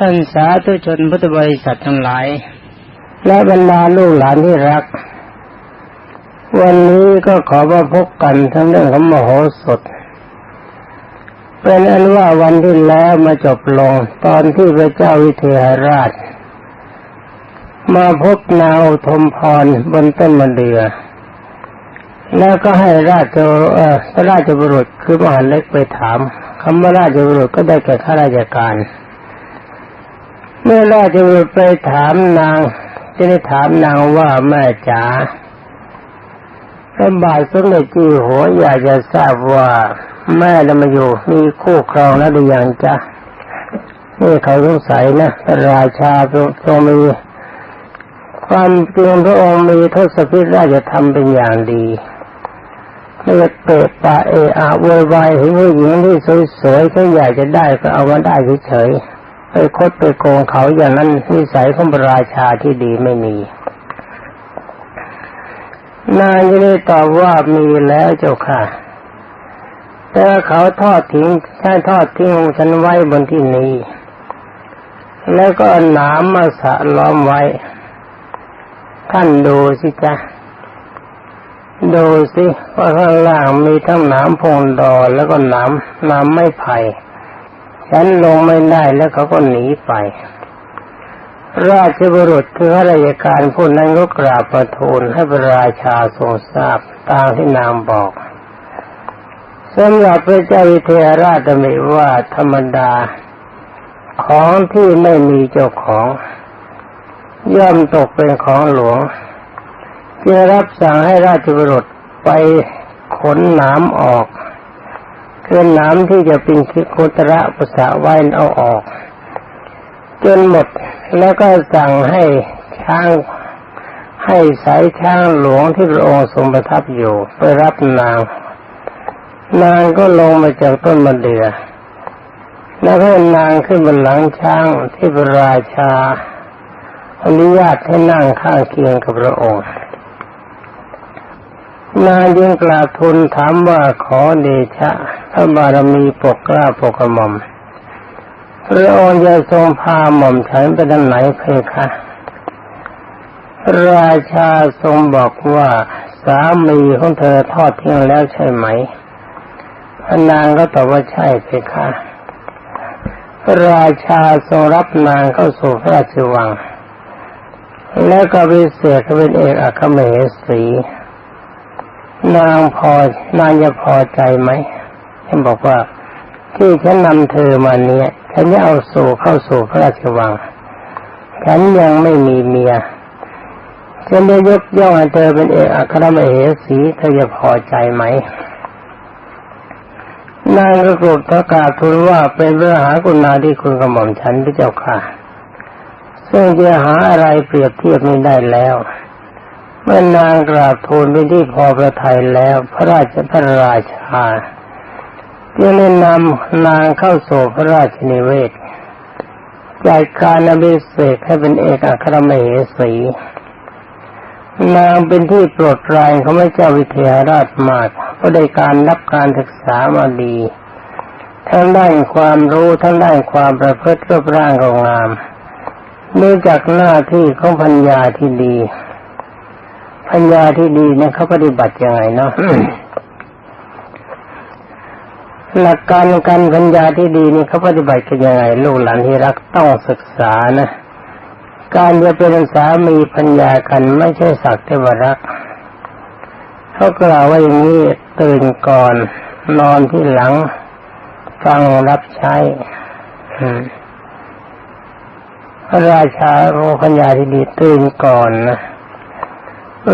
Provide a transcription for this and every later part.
ท่านสาธุชนพุทธบริษัททั้งหลาย และบรรดาลูกหลานที่รัก วันนี้ก็ขอมาพบกันทั้งเรื่องของมโหสถ เป็นอันว่าวันที่แล้วมาจบลงตอนที่พระเจ้าวิเทหราช มาพบนาวทมพรบนต้นมะเดือ แล้วก็ให้ราชเออพระราชบุรุษคือมหาเล็กไปถามคำว่าราชบุรุษก็ได้แก่ข้าราชการ เมื่อราชบุรุษไปถามนางจะได้ถามนางว่าแม่จ๋าพระบาทสมเด็จจีหัวอยากจะทราบว่าแม่จะมาอยู่มีคู่ครองแล้วหรือยังจ๊ะนี่เขาสงสัยนะราชาทรงมีความจริงพระองค์มีทศพิธราชธรรมเป็นอย่างดีไม่เปะปะเออะโวยวายเห็นผู้หญิงที่สวยๆเขาอยากจะได้ก็เอามาได้เฉยๆ ไปคดไปโกงเขาอย่างนั้นนิสัยของพระราชาที่ดีไม่มี นางจะได้ตอบว่ามีแล้วเจ้าค่ะ แต่เขาทอดทิ้งใช้ทอดทิ้งฉันไว้บนที่นี้ แล้วก็หนามมาสะล้อมไว้ ท่านดูสิจ๊ะดูสิว่าข้างล่างมีทั้งหนามพงดอแล้วก็หนามหนามไม่ไผ่ ฉันลงไม่ได้แล้วเขาก็หนีไป ราชบุรุษคือข้าราชการผู้นั้นก็กราบประทูลให้พระราชาทรงทราบตามที่นางบอกสำหรับพระเจ้าวิเทหราชดำริว่าธรรมดาของที่ไม่มีเจ้าของ ย่อมตกเป็นของหลวงจึงรับสั่งให้ราชบุรุษไปขนหนามออก คือนามที่จะเป็นคิโคตระภาษาไว้เอาออก จนหมดแล้วก็สั่งให้ช้างให้สายช้างหลวงที่พระองค์ทรงประทับอยู่ไปรับนาง นางก็ลงมาจากต้นมะเดื่อแล้วให้นางขึ้นบนหลังช้างที่พระราชาอนุญาตให้นั่งข้างเคียงกับพระองค์ นางยังกราบทูลถามว่าขอเดชะพระบารมีปกกล้าปกกระหม่อมพระองค์จะทรงพาหม่อมฉันไปทางไหนเพคะราชาทรงบอกว่าสามีของเธอทอดทิ้งแล้วใช่ไหมพนางก็ตอบว่าใช่เพคะพระราชาทรงรับนางเข้าสู่พระราชวัง แล้วก็วิเศษเป็นเอกอัครมเหสี นางพอนางจะพอใจไหมฉันบอกว่าที่ฉันนำเธอมาเนี้ยฉันจะเอาสู่เข้าสู่พระราชวังฉันยังไม่มีเมียฉันได้ยกย่องให้เธอเป็นเอกอัครมเหสีเธอจะพอใจไหมนางก็กรุบประกาศทูลว่าเป็นเรื่องหากุณาที่คุณกระหม่อมฉันพระเจ้าค่ะซึ่งจะหาอะไรเปรียบเทียบไม่ได้แล้ว เมื่อนางกราบทูลเป็นที่พอประทัยแล้ว พระราชพระราชาจึงได้นำนางเข้าสู่พระราชนิเวศจัดการอภิเษกให้เป็นเอกอัครมเหสี นางเป็นที่โปรดปรานของพระเจ้าวิเทหราชมากเพราะได้การรับการศึกษามาดี ทั้งด้านความรู้ทั้งด้านความประพฤติรูปร่างก็งามเนื่องจากหน้าที่ของพัญญาที่ดี พัญญาที่ดีเนี่ยเขาปฏิบัติยังไงเนาะหลักการการพัญญาที่ดีนี่เขาปฏิบัติกันยังไงลูกหลานที่รักต้องศึกษานะ การจะเป็นสามีพัญญากันไม่ใช่สักแต่ว่ารักเขากล่าวว่าอย่างนี้ตื่นก่อน นอนที่หลัง ฟังรับใช้พระราชาโรพัญญาที่ดีตื่นก่อนนะ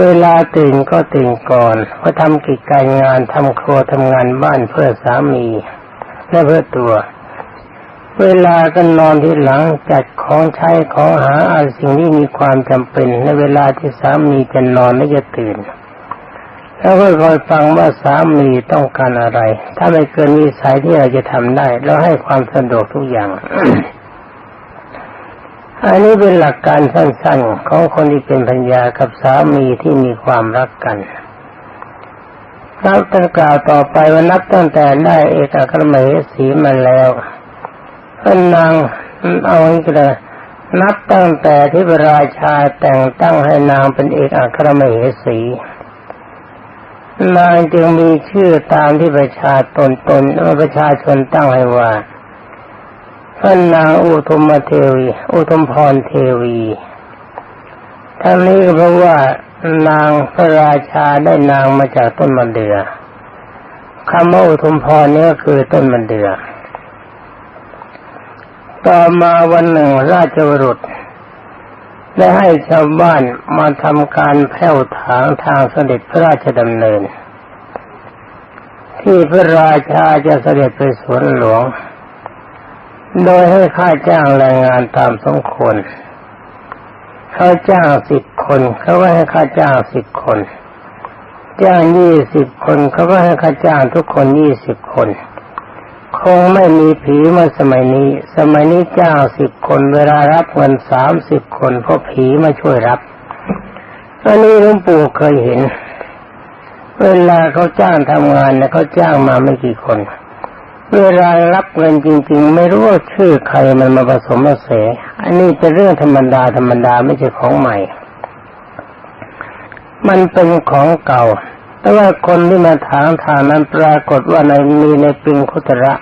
เวลาตื่นก็ตื่นก่อนเพราะทำกิจการงานทำครัวทำงานบ้านเพื่อสามี และเพื่อตัว เวลาก็นอนที่หลังจัดของใช้ของหาอาสิ่งที่มีความจำเป็นในเวลาที่สามีจะนอนและจะตื่นแล้วก็คอยฟังว่าสามีต้องการอะไร ถ้าไม่เกินวิสัยที่เราจะทำได้ แล้วให้ความสะดวกทุกอย่าง อันนี้เป็นหลักการสั้นๆ ของคนที่เป็นพัญญากับสามีที่มีความรักกันนับตั้งกล่าวต่อไปว่านับตั้งแต่ได้เอกอัครมเหสีมาแล้วพระนางเอาอย่างนี้ก็ได้นับตั้งแต่ที่พระราชาแต่งตั้งให้นางเป็นเอกอัครมเหสี นางจึงมีชื่อตามที่ประชาตนตนประชาชนตั้งให้ว่า พระนางอุทุมเทวี อุทุมพรเทวีทั้งนี้ก็เพราะว่านางพระราชาได้นางมาจากต้นมันเดือคำว่าอุทุมพรนี่ก็คือต้นมันเดือต่อมาวันหนึ่งราชบุรุษได้ให้ชาวบ้านมาทำการแผ่วถางทางเสด็จพระราชดำเนิน ที่พระราชาจะเสด็จไปสวนหลวง โดยให้ค่าจ้างแรงงานตามสมควรเขาจ้างสิบคนเขาก็ให้ค่าจ้างสิบคน จ้างยี่สิบคนเขาก็ให้ค่าจ้างทุกคนยี่สิบคน คงไม่มีผีมาสมัยนี้ สมัยนี้จ้างสิบคนเวลารับเงินสามสิบคนเพราะผีมาช่วยรับอันนี้หลวงปู่เคยเห็น เวลาเขาจ้างทำงานนะเขาจ้างมาไม่กี่คนเเวลารับเงินจริง ๆ ไม่รู้ว่าชื่อใครมันมาผสมมาเสอันนี้เป็นเรื่องธรรมดาธรรมดาไม่ใช่ของใหม่ มันเป็นของเก่า แต่ว่าคนที่มาถามทางนั้นปรากฏว่าในมีในปิงคุตระ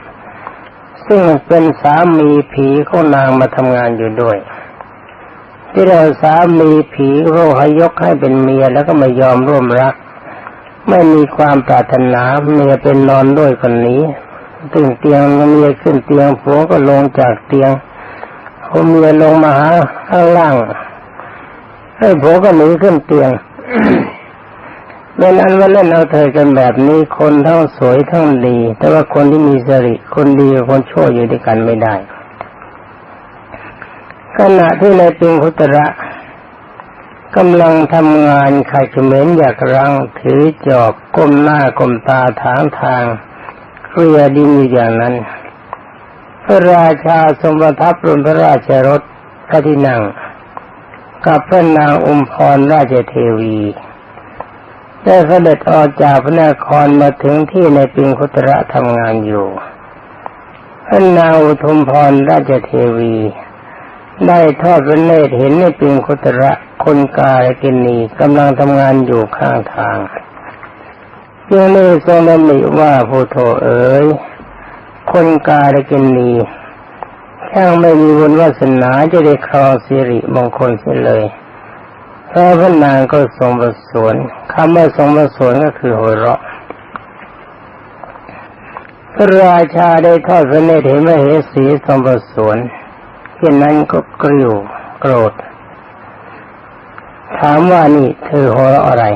ซึ่งเป็นสามีผีของนางมาทำงานอยู่ด้วย ที่เราสามีผีเขาให้ยกให้เป็นเมียแล้วก็ไม่ยอมร่วมรัก ไม่มีความปรารถนาเมียเป็นนอนด้วยคนนี้ ตึงเตียงเมียขึ้นเตียงผัวก็ลงจากเตียงพอเมียลงมาหาข้างล่างให้ผัวก็หนีขึ้นเตียงเป็นอันว่าเล่นเอาเธอกันแบบนี้คนทั้งสวยทั้งดี แต่ว่าคนที่มีสริคนดีกับคนชั่วอยู่ด้วยกันไม่ได้ขณะที่ในปิงคุตระกำลังทำงานขายเขมรอยากรังถือจอบก้มหน้าก้มตาถางทาง เคลียดินอยู่อย่างนั้น พระราชาทรงประทับรุนพระราชรถพระที่นั่ง กับพระนางอุมพรราชเทวี ได้เสด็จออกจากพระนครมาถึงที่ในปิงคุตระทำงานอยู่ พระนางอุทุมพรราชเทวี ได้ทอดพระเนตรเห็นในปิงคุตระคนกาลกินีกำลังทำงานอยู่ข้างทาง ยังได้ทรงดำริว่าโพโธเอ๋ยคนกาลกินีช่างไม่มีบุญวาสนาจะได้ครองสิริมงคลเสียเลยพระพนางก็ทรงประสวนคำว่าทรงประสวนก็คือหัวเราะพระราชาได้ทอดพระเนตรเห็นว่าเหสีทรงประสวนเช่นนั้นก็กริ้วโกรธ ถามว่านี่เธอหัวเราะอะไร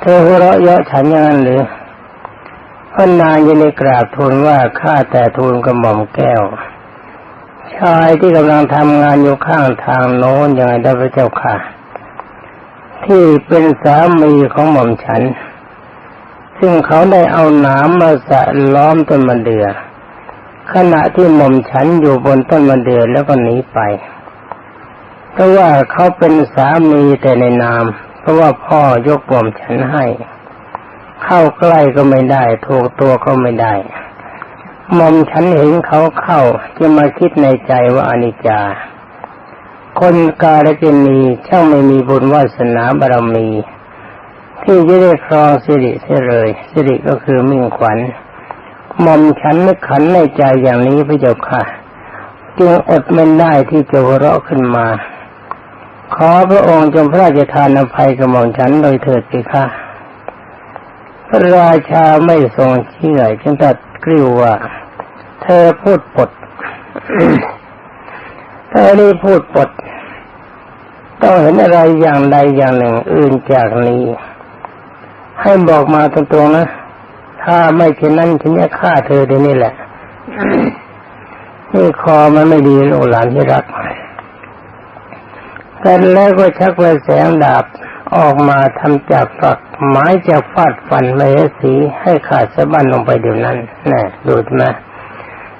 เธอหัวเราะเยาะฉันอย่างนั้นหรือพระนางยังได้กราบทูลว่าข้าแต่ทูลกระหม่อมแก้ว ชายที่กำลังทำงานอยู่ข้างทางโน้นยังไงได้พระเจ้าค่ะ ที่เป็นสามีของหม่อมฉัน ซึ่งเขาได้เอาหนามมาสะล้อมต้นมะเดือ่อขณะที่หม่อมฉันอยู่บนต้นมะเดื่อแล้วก็หนีไปเพราะว่าเขาเป็นสามีแต่ในนาม ราะว่าพ่อยกหม่อมฉันให้ เข้าใกล้ก็ไม่ได้ถูกตัวก็ไม่ได้มอมฉันเห็นเขาเข้าจะมาคิดในใจว่าอนิจจา คนกาลกินีช่างไม่มีบุญวาสนาบารมี ที่จะได้ครองสิริเสียเลยสิริก็คือมิ่งขวัญมอมฉันนึกขันในใจอย่างนี้พระเจ้าค่ะ จึงอดไม่ได้ที่จะหัวเราะขึ้นมา ขอพระองค์จงพระราชทานอภัยกับหม่อมฉันโดยเถิดสิค่ะพระราชาไม่ทรงเชื่อจึงตัดกริ้วว่า เธอพูดปด เธอนี่พูดปด ต้องเห็นอะไรอย่างใดอย่างหนึ่งอื่นจากนี้ ให้บอกมาตรงๆนะ ถ้าไม่เช่นนั้นฉันจะฆ่าเธอเดี๋ยวนี้แหละนี่คอมันไม่ดีลูกหลานที่รัก กันแล้วก็ชักไปแสงดาบออกมาทำจากฝักไม้จะฟาดฟันเมสีให้ขาดสะบั้นลงไปเดี๋ยวนั้นน่ดูไหม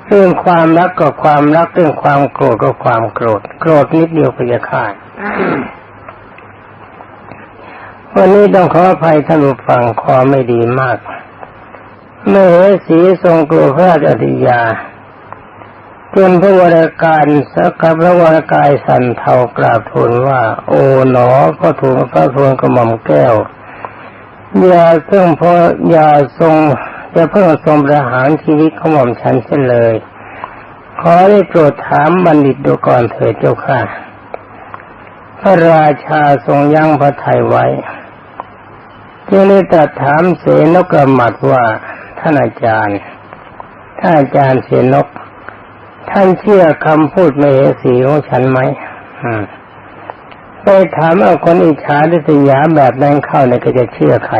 เรื่องความรักก็ความรักเรื่องความโกรธก็ความโกรธ โกรธนิดเดียวก็จะขาดวันนี้ต้องขออภัยท่านผู้ฟังคอไม่ดีมากเมื่อสีทรงกลัวพระราชอธิยา จนพระวรากายสักพระวรากายสั่นเทากราบทูลว่า โอ๋หนอพระทูลพระทูลกระหม่อมแก้วอย่าเพิ่งพออย่าทรงอย่าเพิ่งทรงประหารชีวิตของหม่อมฉันเสียเลย ขอได้โปรดถามบัณฑิตดูก่อนเถิดเจ้าค่ะ พระราชาทรงยั้งพระทัยไว้จึงได้ตรัสถามเสนกกระหมัดว่าท่านอาจารย์ท่านอาจารย์เสนก ท่านเชื่อคำพูดมเหสีของฉันไหมไปถามเอาคนอิจฉาดิษยาแบบนั้นเข้าเนี่ยก็จะเชื่อใคร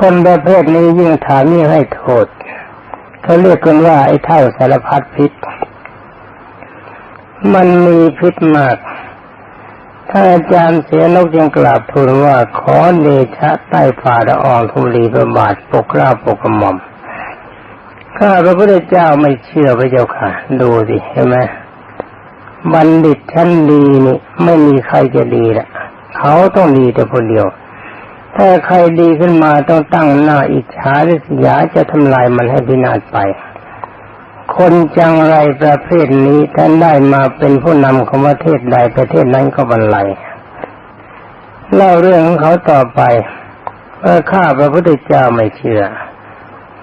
คนประเภทนี้ยิ่งถามยิ่งให้โทษเขาเรียกกันว่าไอ้เท่าสารพัดพิษ มันมีพิษมาก ถ้าอาจารย์เสียนกยังกราบทูลว่าขอเดชะใต้ฝ่าละอองธุลีประบาทปกเกล้าปกกระหม่อม ข้าพระพุทธเจ้าไม่เชื่อพระเจ้าค่ะ ดูสิเห็นไหมบัณฑิตชั้นดีนี่ไม่มีใครจะดีละเขาต้องดีแต่คนเดียว ถ้าใครดีขึ้นมาต้องตั้งหน้าอิจฉาริษยาจะทำลายมันให้พินาศไป คนจังไรประเภทนี้ท่านได้มาเป็นผู้นำของประเทศใดประเทศนั้นก็บรรลัยเล่าเรื่องของเขาต่อไปเมื่อข้าพระพุทธเจ้าไม่เชื่อ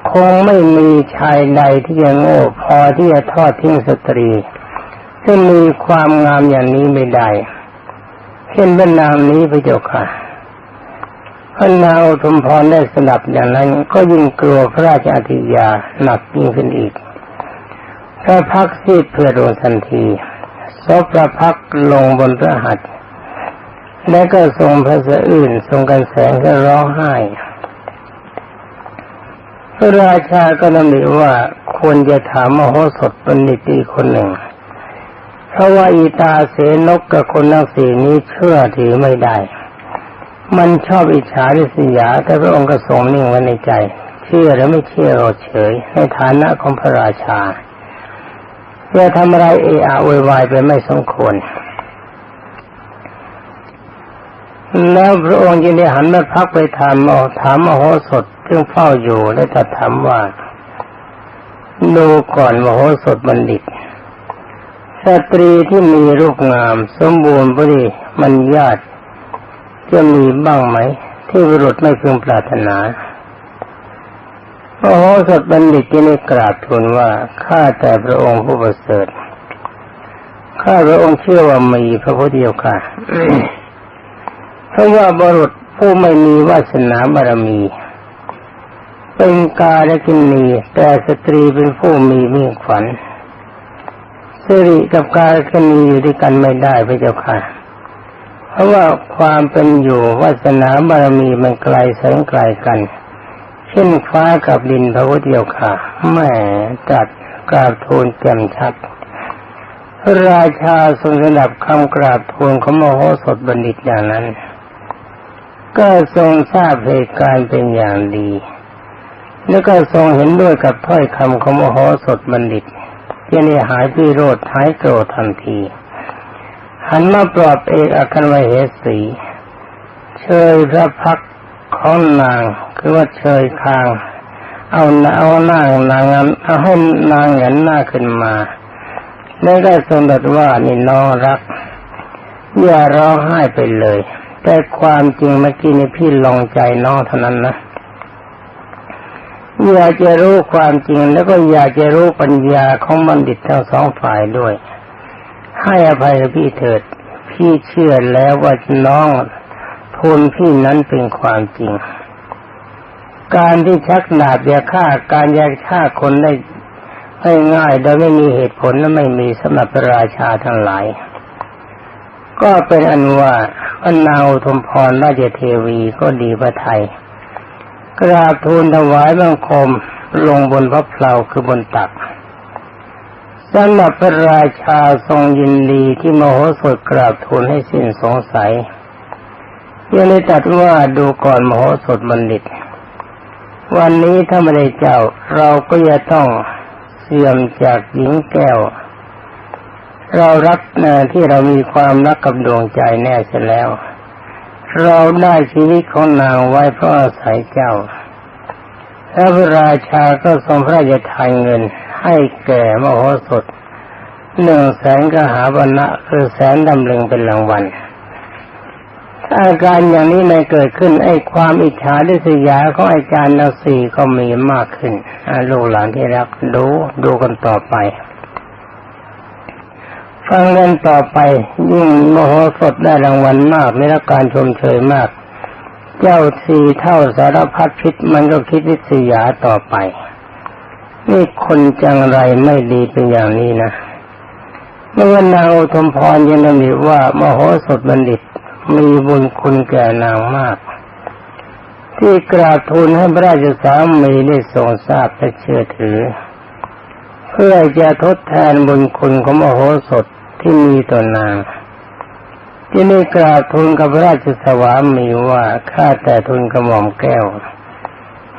คงไม่มีชายใดที่จะโง่พอที่จะทอดทิ้งสตรี ซึ่งมีความงามอย่างนี้ไม่ได้เช่นพระนามนี้พระเจ้าค่ะพระนางอุทุมพรได้สนับอย่างนั้น ก็ยิ่งกลัวพระราชอธิยาหนักยิ่งขึ้นอีก พระพักซีดเพื่อโดนทันทีซบพระพักลงบนพระหัตถ์และก็ทรงพระสะอื่นทรงกันแสงก็ร้องไห้ ระราชาก็นำหนิว่าควรจะถามมโหสถบัณฑิตอีกคนหนึ่ง เพราะว่าอีตาเสนกกับคนนักสีนี้เชื่อถือไม่ได้ มันชอบอิจฉาริษยา แต่พระองค์ก็ทรงนิ่งไว้ในใจ เชื่อและไม่เชื่อเราเฉย ในฐานะของพระราชาจะทำอะไรเอะอะวยวายไปไม่สมควร แล้วพระองค์จึงได้หันมาพักไปถามถามมโหสถซึ่งเฝ้าอยู่และตรัสถามว่าดูก่อนมโหสถบัณฑิต สตรีที่มีรูปงาม สมบูรณ์บริมันญาติจะมีบ้างไหม ที่บุรุษไม่พึงปรารถนาพระโหสถบัณฑิตที่ได้กราบทูลว่า ข้าแต่พระองค์ผู้ประเสริฐ ข้าพระองค์เชื่อว่ามีพระพุทธเจ้าค่ะ เพราะว่าบรุษผู้ไม่มีวาสนาบารมี เป็นกาและกินนีแต่สตรีเป็นผู้มีมิ่งขวัญสิริกับกาและกินนีอยู่ด้วยกันไม่ได้พระเจ้าค่ะ เพราะว่าความเป็นอยู่วาสนาบารมีมันไกลแสนไกลกัน เช่นฟ้ากับดินพระพุทธเจ้าค่ะแม่จัดกราบทูลแจ่มชัดพระราชาทรงสดับคำกราบทูลของมโหสถบัณฑิตอย่างนั้น ก็ทรงทราบเหตุการณ์เป็นอย่างดี แล้วก็ทรงเห็นด้วยกับถ้อยคำของมโหสถบัณฑิตที่นี่หายพิโรธหายโกรธทันที หันมาปลอบเอกอัครวเหสีเชยพระพักของนางคือว่าเชยคาง เอาเอาหน้านางนั้นเอาให้นางเห็นหน้าขึ้นมา แล้วก็ทรงตรัสว่านี่น้องรักอย่าร้องไห้ไปเลย แต่ความจริงเมื่อกี้นี่พี่ลองใจน้องเท่านั้นนะอยากจะรู้ความจริงแล้วก็อยากจะรู้ปัญญาของบัณฑิตทั้งสองฝ่ายด้วย ให้อภัยกับพี่เถิด พี่เชื่อแล้วว่าน้องทูลพี่นั้นเป็นความจริง การที่ชักดาบยาฆ่าการยาฆ่าคนได้ง่ายโดยไม่มีเหตุผลและไม่มีสำหรับราชาทั้งหลาย ก็เป็นอันว่าพระนางอุทมพรราชเทวีก็ดีพระไทย กราบทูลถวายบังคมลงบนพระเพลาคือบนตักสำหรับพระราชาทรงยินดีที่มโหสถกราบทูลให้สิ้นสงสัยยังได้ตัดว่าดูก่อนมโหสถบัณฑิต วันนี้ถ้าไม่ได้เจ้าเราก็จะต้องเสื่อมจากหญิงแก้ว เรารักนะที่เรามีความรักกับดวงใจแน่เสียแล้ว เราได้ชีวิตของนางไว้เพราะอาศัยเจ้าแล้วพระราชาก็ทรงพระราชทานเงิน ให้แก่มโหสถหนึ่งแสนกหาวันนะคือแสนดำลึงเป็นรางวัลถ้าอาการอย่างนี้ไม่เกิดขึ้นไอ้ความอิจฉาดิษยาของอาจารย์นาสีก็มีมากขึ้นลูกหลานที่รักดูดูกันต่อไป ฟังกันต่อไปยิ่งมโหสถได้รางวัลมากได้รับการชมเชยมาก เจ้าสีเท่าสารพัดพิษมันก็คิดวิษยาต่อไป นี่คนจังไรไม่ดีเป็นอย่างนี้นะเมื่อนางอุทมพรยังดำริว่ามโหสถบัณฑิตมีบุญคุณแก่นางมาก ที่กราบทูลให้พระราชสามีได้ทรงทราบและเชื่อถือ เพื่อจะทดแทนบุญคุณของมโหสถ ที่มีต่อนางที่ได้กราบทูลกับราชสวามีว่าข้าแต่ทูลกระหม่อมแก้ว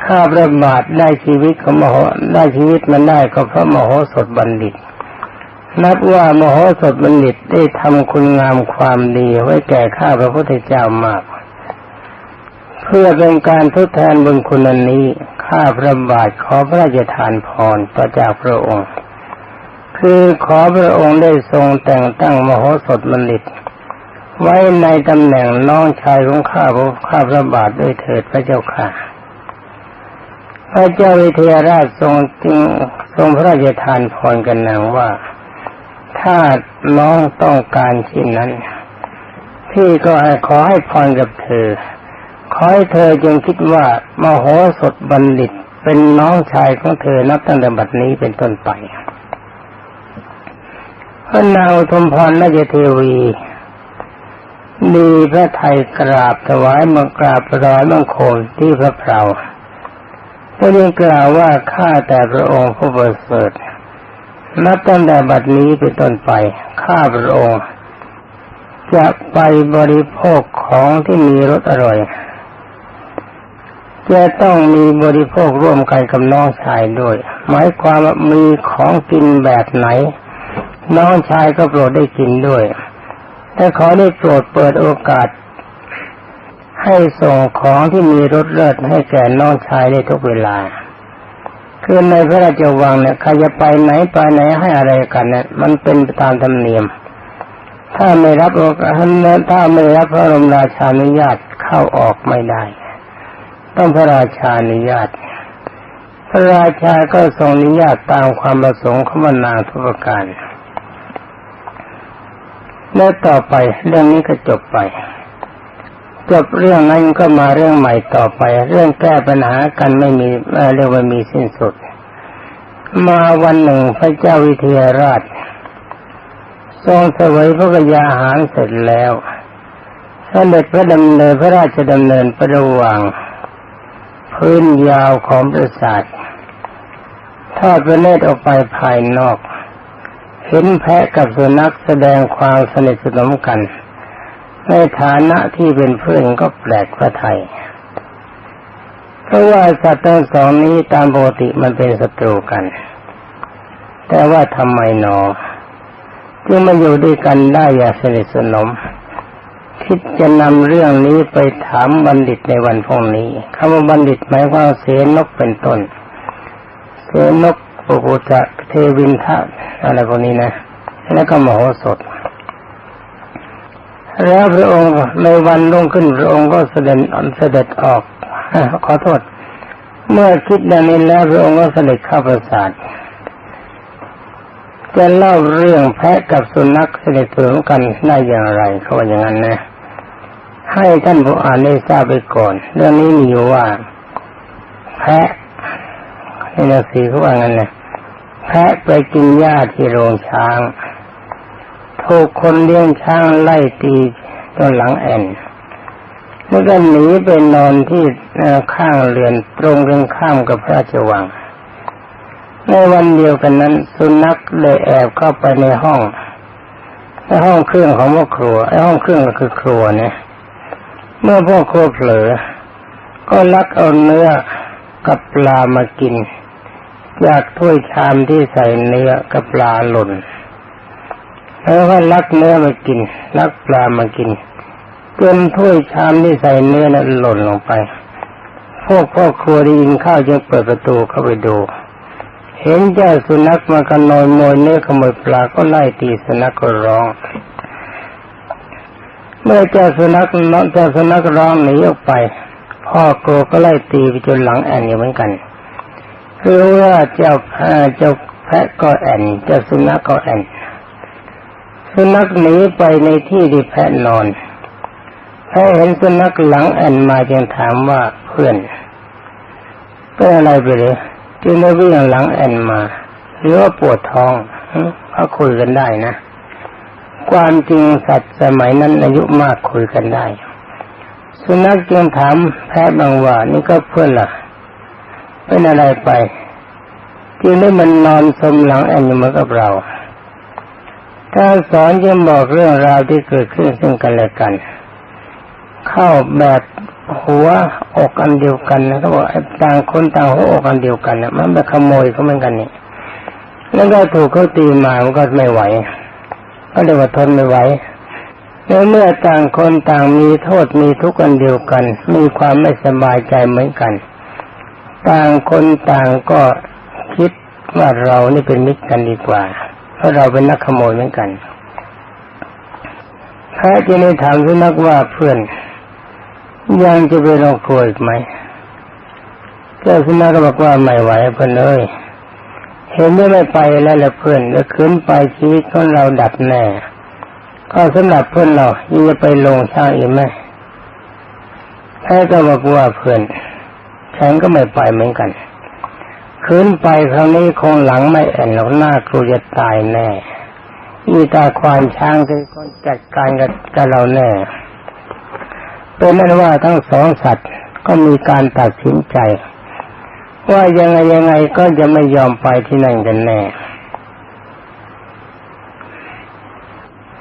ข้าประบาทได้ชีวิตของมโหได้ชีวิตมันได้ก็เพราะมโหสถบัณฑิต นับว่ามโหสถบัณฑิตได้ทำคุณงามความดีไว้แก่ข้าพระพุทธเจ้ามาก เพื่อเป็นการทดแทนบุญคุณอันนี้ ข้าพระบาทขอพระราชทานพรต่อจากพระองค์ คือขอพระองค์ได้ทรงแต่งตั้งมโหสถบัณฑิตไว้ในตำแหน่งน้องชายของข้าพระข้าพระบาทด้วยเถิดพระเจ้าค่ะ พระเจ้าวิเทหราชทรงจึงทรงพระราชทานพรกันนางว่า ถ้าน้องต้องการเช่นนั้น พี่ก็ให้ขอให้พรกับเธอ ขอให้เธอจงคิดว่ามโหสถบัณฑิตเป็นน้องชายของเธอนับตั้งแต่บัดนี้เป็นต้นไป พระนางอุทมพรราชเทวีมีพระไทยกราบถวายมังกราบถวายมังคมที่พระเพลาพระนี้กล่าวว่าข้าแต่พระองค์ผู้ประเสริฐนับตั้งแต่บัดนี้เป็นต้นไปข้าพระองค์จะไปบริโภคของที่มีรสอร่อย จะต้องมีบริโภคร่วมกันกับน้องชายด้วย หมายความว่ามีของกินแบบไหน น้องชายก็โปรดได้กินด้วย แต่ขอได้โปรดเปิดโอกาส ให้ส่งของที่มีรสเลิศให้แก่น้องชายได้ทุกเวลา คือในพระราชวังเนี่ยใครจะไปไหนไปไหนให้อะไรกันเนี่ยมันเป็นตามธรรมเนียม ถ้าไม่รับโอกาสถ้าไม่รับพระรมราชานุญาตเข้าออกไม่ได้ ต้องพระราชาอนุญาตพระราชาก็ทรงอนุญาตตามความประสงค์ของนางทุกประการ และต่อไปเรื่องนี้ก็จบไปจบเรื่องนั้นก็มาเรื่องใหม่ต่อไป เรื่องแก้ปัญหากันไม่มีเรียกว่ามีสิ้นสุด มาวันหนึ่งพระเจ้าวิเทหราช ทรงเสวยพระกยาหารเสร็จแล้วเสด็จพระดำเนินพระราชดำเนินประระหว่าง พื้นยาวของปราสาททอดพระเนตรออกไปภายนอก เห็นแพะกับสุนัขแสดงความสนิทสนมกัน ในฐานะที่เป็นเพื่อนก็แปลกพระไทยเพราะว่าสัตว์ทั้งสองนี้ตามปกติมันเป็นศัตรูกัน แต่ว่าทำไมหนอจึงมาอยู่ด้วยกันได้อย่างสนิทสนม คิดจะนำเรื่องนี้ไปถามบัณฑิตในวันพรุ่งนี้คำว่าบัณฑิตหมายความเสนกเป็นต้น เสนก ปุกุจะเทวินทะอะไรพวกนี้นะ แล้วก็มโหสถ แล้วพระองค์ในวันรุ่งขึ้นพระองค์ก็เสด็จเสด็จออก ขอโทษ เมื่อคิดดังนี้แล้วพระองค์ก็เสด็จเข้าประสาทจะเล่าเรื่องแพะกับสุนัขเสด็จสวนกันได้อย่างไรเขาว่าอย่างนั้นนะ ให้ท่านผู้อ่านได้ทราบไปก่อน เรื่องนี้มีอยู่ว่า แพะในหนังสือเขาว่างั้นนะ แพะไปกินหญ้าที่โรงช้าง ถูกคนเลี้ยงช้างไล่ตีจนหลังแอนแล้วก็หนีไปนอนที่ข้างเรือนตรงกันข้ามกับพระราชวัง ในวันเดียวกันนั้น สุนัขเลยแอบเข้าไปในห้องในห้องเครื่องของพ่อครัวไอ้ห้องเครื่องก็คือครัวเนี่ยเมื่อพ่อครัวเผลอ ก็ลักเอาเนื้อกับปลามากิน จากถ้วยชามที่ใส่เนื้อกับปลาหล่นแล้วก็ลักเนื้อมากินลักปลามากินจนถ้วยชามที่ใส่เนื้อนั้นหล่นลงไป พวกพ่อครัวได้ยินข้าวจึงเปิดประตูเข้าไปดู เห็นเจ้าสุนัขมาขโมยโมยเนื้อขโมยปลาก็ไล่ตีสุนัขก็ร้อง เมื่อเจ้าสุนัขน้องเจ้าสุนัขร้องหนีออกไป พ่อกลัวก็ไล่ตีไปจนหลังแอนอยู่เหมือนกัน คือว่าเจ้าเจ้าแพะก็แอนเจ้าสุนัขก็แอนสุนัขหนีไปในที่ที่แพะนอนแพะเห็นสุนัขหลังแอนมาจึงถามว่าเพื่อนเป็นอะไรไปเลยจึงได้วิ่งหลังแอนมาหรือว่าปวดท้องเขาคุยกันได้นะ ความจริงสัตว์สมัยนั้นอายุมากคุยกันได้ สุนัขจึงถามแพะบางว่านี่ก็เพื่อนล่ะ เป็นอะไรไปจึงได้มันนอนสมหลังแอนอยู่เหมือนกับเราการสอนจะบอกเรื่องราวที่เกิดขึ้นซึ่งกันและกัน เข้าแบบหัวอกอันเดียวกันนะเขาบอกต่างคนต่างหัวอกอันเดียวกันนะมันไปขโมยเขาเหมือนกันนี่แล้วก็ถูกเขาตีมามันก็ไม่ไหวก็เลยว่าทนไม่ไหวแล้วเมื่อต่างคนต่างมีโทษมีทุกข์กันเดียวกัน มีความไม่สบายใจเหมือนกัน ต่างคนต่างก็คิดว่าเรานี่เป็นมิตรกันดีกว่า เพราะเราเป็นนักขโมยเหมือนกันพระจะได้ถามสุนักว่าเพื่อนยังจะไปลงครัวอีกไหมเจ้าสุนัขก็บอกว่าไม่ไหวเพื่อนเลยเห็นไม่ไม่ไปแล้วละเพื่อนแล้วขึ้นไปชีวิตของเราดับแน่ก็สำหรับเพื่อนเรายังจะไปลงช่างอีกไหมแพ้ก็บอกว่าเพื่อน ฉันก็ไม่ไปเหมือนกันขึ้นไปคราวนี้คงหลังไม่แอนหรอกหน้าครูจะตายแน่อีตาควานช้างเป็นคนจัดการกับกับเราแน่เป็นนั้นว่าทั้งสองสัตว์ก็มีการตัดสินใจ ว่ายังไงยังไงก็จะไม่ยอมไปที่นั่นกันแน่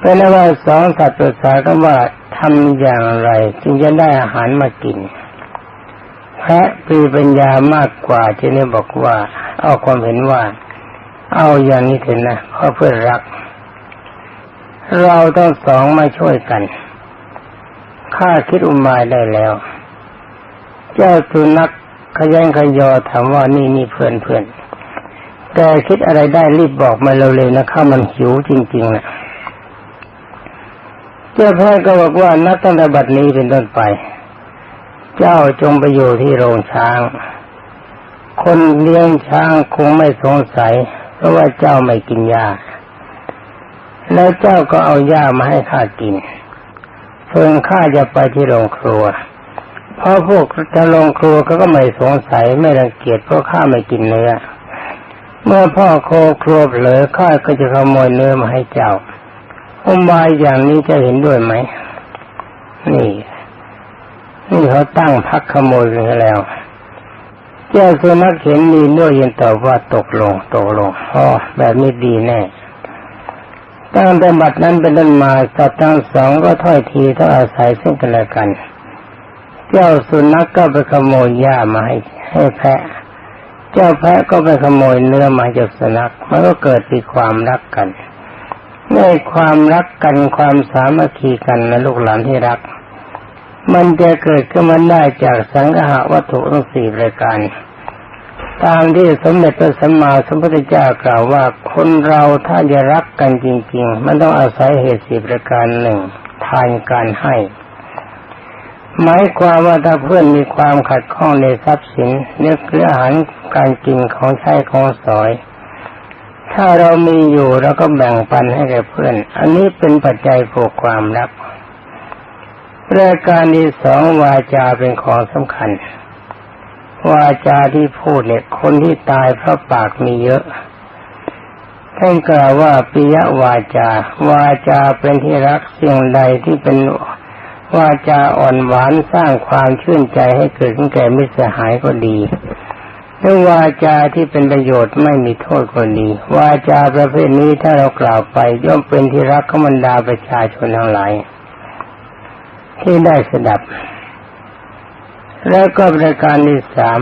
เป็นนั้นว่าสองสัตว์ปรึกษากันว่าทำอย่างไรจึงจะได้อาหารมากิน แพะปีปัญญามากกว่าจะนี่บอกว่า เอาความเห็นว่า เอาอย่างนี้เถอะนะเพราะเพื่อรัก เราต้องสองมาช่วยกันข้าคิดอุมายได้แล้ว เจ้าสุนัขขยันขยอถามว่านี่นี่เพื่อนเพื่อนแต่คิดอะไรได้รีบบอกมาเร็วๆนะข้ามันหิวจริงๆนะเจ้าพทย์ก็บอกว่านับตั้งแต่บัดนี้เป็นต้นไป เจ้าจงไปอยู่ที่โรงช้าง คนเลี้ยงช้างคงไม่สงสัย เพราะว่าเจ้าไม่กินยาแล้วเจ้าก็เอาหญ้ามาให้ข้ากินส่วนข้าจะไปที่โรงครัว เพราะพวกจะโรงครัวเขาก็ไม่สงสัยไม่รังเกียจเพราะข้าไม่กินเนื้อ เมื่อพ่อโคครัวเผลอข้าก็จะขโมยเนื้อมาให้เจ้าอุบายอย่างนี้จะเห็นด้วยไหมนี่ นี่เขาตั้งพักขโมยกันแล้วเจ้าสุนัขเห็นดีด้วยยันตอบว่าตกลงตกลงอ๋อแบบนี้ดีแน่ตั้งแต่บัดนั้นเป็นต้นมาสัตว์ทั้งสองก็ถ้อยทีถ้าอาศัยซึ่งกันและกัน เจ้าสุนัขกก็ไปขโมยหญ้ามาให้ให้แพะ เจ้าแพะก็ไปขโมยเนื้อมาจากสุนัขมันก็เกิดมีความรักกันในความรักกันความสามัคคีกันในลูกหลานที่รัก มันจะเกิดขึ้นมาได้จากสังหาวัตถุทั้งสี่รายการ ตามที่สมเด็จพระสัมมาสัมพุทธเจ้ากล่าวว่าคนเราถ้าจะรักกันจริง ๆ มันต้องอาศัยเหตุสิประการหนึ่งทานการให้หมายความว่าถ้าเพื่อนมีความขัดข้องในทรัพย์สินเนื้อเกลืออาหารการกินของใช้ของสอย ถ้าเรามีอยู่เราก็แบ่งปันให้แก่เพื่อน อันนี้เป็นปัจจัยผูกความรัก รายการที่สองวาจาเป็นของสำคัญ วาจาที่พูดเนี่ย คนที่ตายเพราะปากมีเยอะท่านกล่าวว่าปิยวาจา วาจาเป็นที่รักสิ่งใดที่เป็นวาจาอ่อนหวานสร้างความชื่นใจให้เกิดขึ้นแก่มิตรสหายก็ดีหรือวาจาที่เป็นประโยชน์ไม่มีโทษก็ดี วาจาประเภทนี้ถ้าเรากล่าวไป ย่อมเป็นที่รักของบรรดาประชาชนทั้งหลาย ที่ได้สดับ แล้วก็ประการที่สาม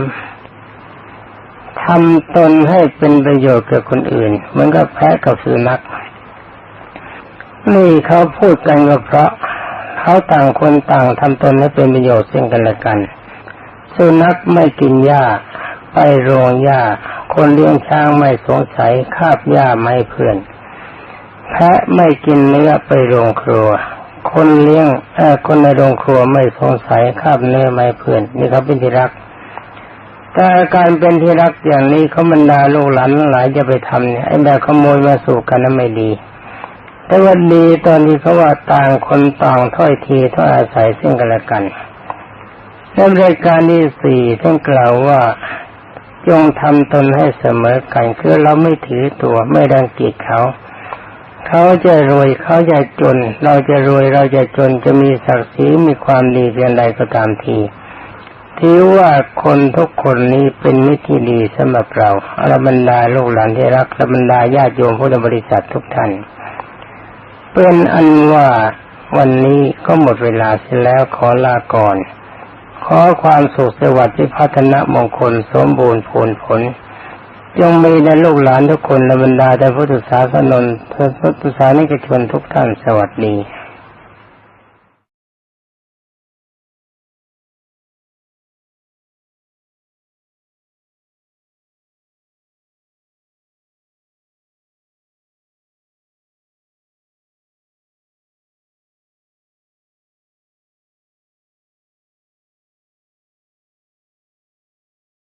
ทำตนให้เป็นประโยชน์กับคนอื่นเหมือนกับแพะกับสุนัขนี่เขาพูดกันก็เพราะเขาต่างคนต่างทำตนให้เป็นประโยชน์ซึ่งกันและกัน สุนัขไม่กินหญ้า ไปโรงหญ้าคคนเลี้ยงช้างไม่สงสัยคาบหญ้าไม่เพื่อน แพะไม่กินเนื้อไปโรงครัว คนเลี้ยงอคนในโรงครัวไม่สงสัยคาบเนื้อไม่เพื่อนนี่เขาเป็นที่รักแต่อาการเป็นที่รักอย่างนี้เขาบรรดาลูกหลานหลายจะไปทำเนี่ยไอ้แบบขโมยมาสู่กันนั้นไม่ดี แต่ว่าดีตอนนี้เขาว่าต่างคนต่างถ้อยทีถ้อยอาศัยซึ่งกันและกันในรายการที่สี่ท่านกล่าวว่าจงทำตนให้เสมอกันคือเราไม่ถือตัวไม่รังเกียจเขา เขาจะรวยเขาจะจน เราจะรวยเราจะจนจะมีศักดิ์ศรีมีความดีเพียงใดก็ตามทีถือว่าคนทุกคนนี้เป็นมิตรที่ดีสำหรับเราอรบรรดาลูกหลานที่รักอรบรรดาญาติโยมพุทธบริษัททุกท่านเป็นอันว่าวันนี้ก็หมดเวลาเสียแล้วขอลาก่อน ขอความสุขสวัสดิ์ที่พัฒนมงคลสมบูรณ์ผลผล จงมีในลูกหลานทุกคนและบรรดาแต่พุทธศาสนนพุทธศาสนิกชนทุกท่านสวัสดี